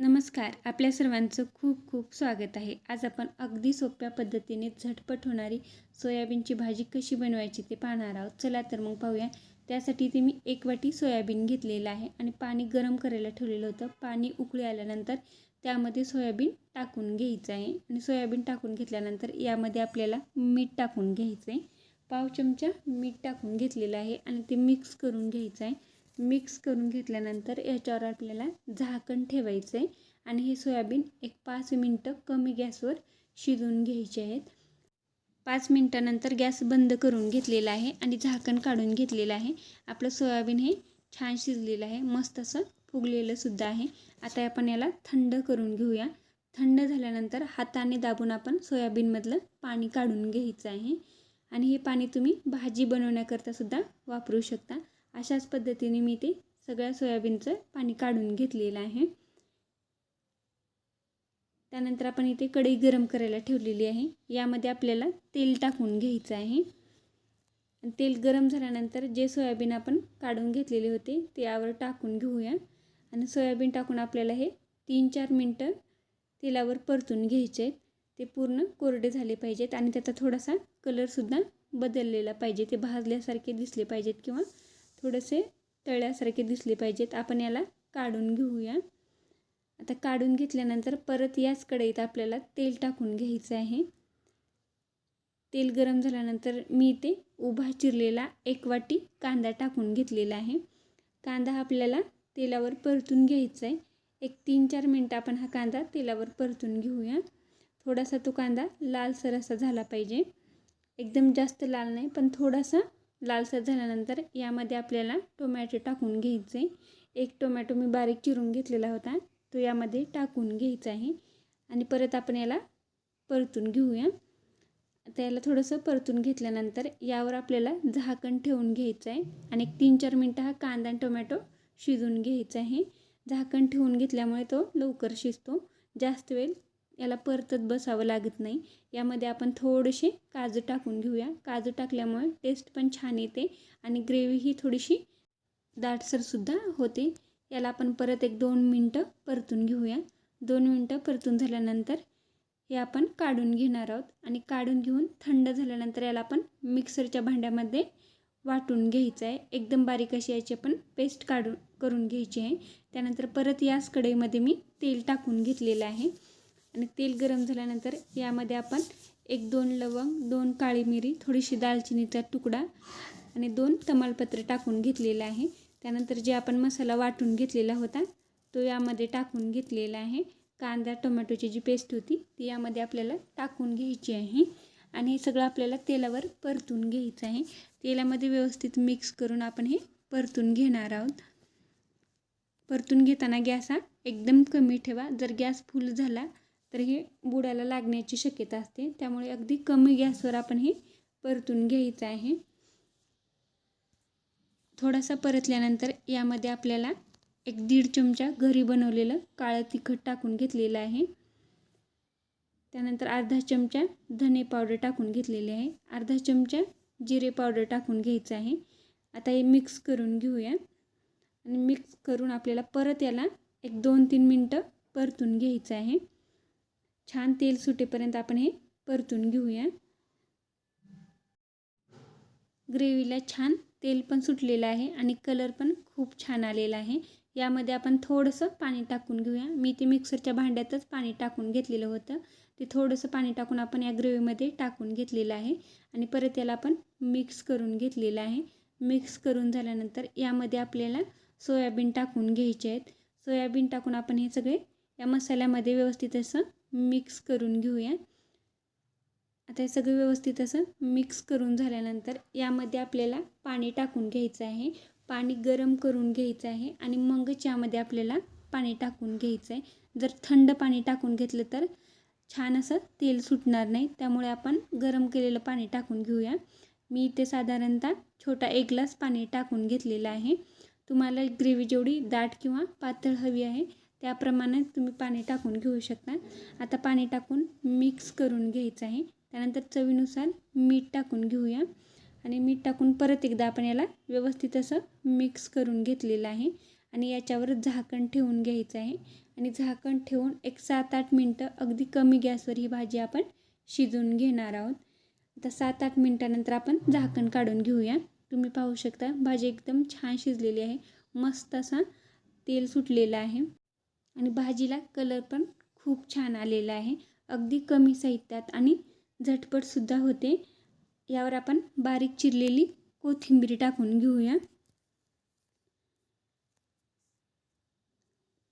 नमस्कार. आपल्या सर्वांचं खूप खूप स्वागत आहे. आज आपण अगदी सोप्या पद्धतीने झटपट होणारी सोयाबीनची भाजी कशी बनवायची ते पाहणार आहोत. चला तर मग पाहूया. त्यासाठी ते मी एक वाटी सोयाबीन घेतलेलं आहे आणि पाणी गरम करायला ठेवलेलं होतं. पाणी उकळी आल्यानंतर त्यामध्ये सोयाबीन टाकून घ्यायचं आहे. आणि सोयाबीन टाकून घेतल्यानंतर यामध्ये आपल्याला मीठ टाकून घ्यायचं आहे. पाव चमचा मीठ टाकून घेतलेलं आहे आणि ते मिक्स करून घ्यायचं आहे. मिक्स करून घेतल्यानंतर याच्यावर आपल्याला झाकण ठेवायचं आहे. आणि हे सोयाबीन एक पाच मिनटं कमी गॅसवर शिजून घ्यायचे आहेत. पाच मिनटानंतर गॅस बंद करून घेतलेला आहे आणि झाकण काढून घेतलेलं आहे. आपलं सोयाबीन हे छान शिजलेलं आहे. मस्त असं फुगलेलंसुद्धा आहे. आता आपण याला थंड करून घेऊया. थंड झाल्यानंतर हाताने दाबून आपण सोयाबीनमधलं पाणी काढून घ्यायचं आहे. आणि हे पाणी तुम्ही भाजी बनवण्याकरता सुद्धा वापरू शकता. अशाच पद्धतीने मी ते सगळ्या सोयाबीनचं पाणी काढून घेतलेलं आहे. त्यानंतर आपण इथे कढई गरम करायला ठेवलेली आहे. यामध्ये आपल्याला तेल टाकून घ्यायचं आहे. तेल गरम झाल्यानंतर जे सोयाबीन आपण काढून घेतलेले होते ते यावर टाकून घेऊया. आणि सोयाबीन टाकून आपल्याला हे तीन चार मिनटं तेलावर परतून घ्यायचे आहेत. ते पूर्ण कोरडे झाले पाहिजेत आणि त्याचा थोडासा कलरसुद्धा बदललेला पाहिजे. ते भाजल्यासारखे दिसले पाहिजेत किंवा थोडेसे तळ्यासारखे दिसले पाहिजेत. आपण याला काढून घेऊया. आता काढून घेतल्यानंतर परत याच कढईत आपल्याला तेल टाकून घ्यायचं आहे. तेल गरम झाल्यानंतर मी ते उभा चिरलेला एक वाटी कांदा टाकून घेतलेला आहे. कांदा आपल्याला तेलावर परतून घ्यायचा आहे. एक तीन चार मिनटं आपण हा कांदा तेलावर परतून घेऊया. थोडासा तो कांदा लालसर असा झाला पाहिजे. एकदम जास्त लाल नाही पण थोडासा लालसर झाल्यानंतर यामध्ये आपल्याला टोमॅटो टाकून घ्यायचे एक टोमॅटो मी बारीक चिरून घेतलेला होता. तो यामध्ये टाकून घ्यायचा आहे. आणि परत आपण याला परतून घेऊया. आता याला थोडंसं परतून घेतल्यानंतर यावर आपल्याला झाकण ठेवून घ्यायचं आहे. आणि एक तीन चार मिनटं हा कांदा आणि टोमॅटो शिजून घ्यायचा आहे. झाकण ठेवून घेतल्यामुळे तो लवकर शिजतो. जास्त वेळ याला परतत बसावं लागत नाही. यामध्ये आपण थोडेसे काजू टाकून घेऊया. काजू टाकल्यामुळे टेस्ट पण छान येते आणि ग्रेव्ही ही थोडीशी दाटसरसुद्धा होते. याला आपण परत एक दोन मिनटं परतून घेऊया. दोन मिनटं परतून झाल्यानंतर हे आपण काढून घेणार आहोत आणि काढून घेऊन थंड झाल्यानंतर याला आपण मिक्सरच्या भांड्यामध्ये वाटून घ्यायचं आहे. एकदम बारीक अशी याची आपण पेस्ट काढून करून घ्यायची आहे. त्यानंतर परत याच कढईमध्ये मी तेल टाकून घेतलेलं आहे. आणि तेल गरम झाल्यानंतर यामध्ये आपण एक दोन लवंग दोन काळी मिरी थोडीशी दालचिनीचा तुकडा आणि दोन तमालपत्र टाकून घेतलेलं आहे. त्यानंतर जे आपण मसाला वाटून घेतलेला होता तो यामध्ये टाकून घेतलेला आहे. कांदा टोमॅटोची जी पेस्ट होती ती यामध्ये आपल्याला टाकून घ्यायची आहे. आणि हे सगळं आपल्याला तेलावर परतून घ्यायचं आहे. तेलामध्ये व्यवस्थित मिक्स करून आपण हे परतून घेणार आहोत. परतून घेताना गॅस हा एकदम कमी ठेवा. जर गॅस फुल झाला तर हे बुडाला लागण्याची शक्यता असते. त्यामुळे अगदी कमी गॅसवर आपण हे परतून घ्यायचं आहे. थोडासा परतल्यानंतर यामध्ये आपल्याला एक दीड चमचा घरी बनवलेलं काळं तिखट टाकून घेतलेलं आहे. त्यानंतर अर्धा चमचा धने पावडर टाकून घेतलेली आहे. अर्धा चमचा जिरे पावडर टाकून घ्यायचं आहे. आता हे मिक्स करून घेऊया. आणि मिक्स करून आपल्याला परत याला एक दोन तीन मिनटं परतून घ्यायचं आहे. छान तेल सुटेपर्यंत आपण हे परतून घेऊया. ग्रेव्हीला छान तेल पण सुटलेलं आहे आणि कलर पण खूप छान आलेला आहे. यामध्ये आपण थोडंसं पाणी टाकून घेऊया. मी ते मिक्सरच्या भांड्यातच पाणी टाकून घेतलेलं होतं. ते थोडंसं पाणी टाकून आपण या ग्रेव्हीमध्ये टाकून घेतलेलं आहे आणि परत याला आपण मिक्स करून घेतलेलं आहे. मिक्स करून झाल्यानंतर यामध्ये आपल्याला सोयाबीन टाकून घ्यायचे आहेत. सोयाबीन टाकून आपण हे सगळे या मसाल्यामध्ये व्यवस्थित असं मिक्स करून घेऊया. आता हे सगळं व्यवस्थित असं मिक्स करून झाल्यानंतर यामध्ये आपल्याला पाणी टाकून घ्यायचं आहे. पाणी गरम करून घ्यायचं आहे आणि मगच यामध्ये आपल्याला पाणी टाकून घ्यायचं आहे. जर थंड पाणी टाकून घेतलं तर छान असं तेल सुटणार नाही. त्यामुळे आपण गरम केलेलं पाणी टाकून घेऊया. मी इथे साधारणतः छोटा एक ग्लास पाणी टाकून घेतलेलं आहे. तुम्हाला ग्रेव्ही जेवढी दाट किंवा पातळ हवी आहे त्याप्रमाणे तुम्ही पाणी टाकून घेऊ शकता. आता पाणी टाकून मिक्स करून घ्यायचं आहे. त्यानंतर चवीनुसार मीठ टाकून घेऊया. आणि मीठ टाकून परत एकदा आपण याला व्यवस्थित असं मिक्स करून घेतलेलं आहे. आणि याच्यावर झाकण ठेवून घ्यायचं आहे. आणि झाकण ठेवून एक सात आठ मिनटं अगदी कमी गॅसवर ही भाजी आपण शिजवून घेणार आहोत. आता सात आठ मिनटानंतर आपण झाकण काढून घेऊया. तुम्ही पाहू शकता भाजी एकदम छान शिजलेली आहे. मस्त असा तेल सुटलेलं आहे. आणि भाजीला कलर पण खूप छान आलेला आहे. अगदी कमी साहित्यात आणि झटपटसुद्धा होते. यावर आपण बारीक चिरलेली कोथिंबीर टाकून घेऊया.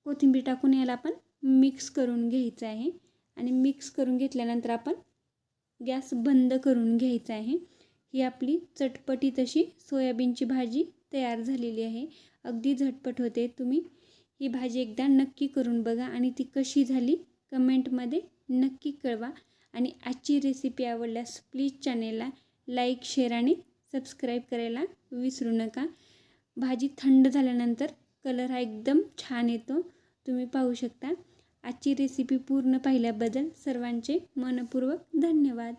कोथिंबीर टाकून याला आपण मिक्स करून घ्यायचं आहे. आणि मिक्स करून घेतल्यानंतर आपण गॅस बंद करून घ्यायचा आहे. ही आपली चटपटीत अशी सोयाबीनची भाजी तयार झालेली आहे. अगदी झटपट होते. तुम्ही ही भाजी एकदा नक्की करून बघा आणि ती कशी झाली कमेंटमध्ये नक्की कळवा. आणि आजची रेसिपी आवडल्यास प्लीज चॅनेलला लाईक शेअर आणि सबस्क्राईब करायला विसरू नका. भाजी थंड झाल्यानंतर कलर हा एकदम छान येतो. तुम्ही पाहू शकता. आजची रेसिपी पूर्ण पाहिल्याबद्दल सर्वांचे मनपूर्वक धन्यवाद.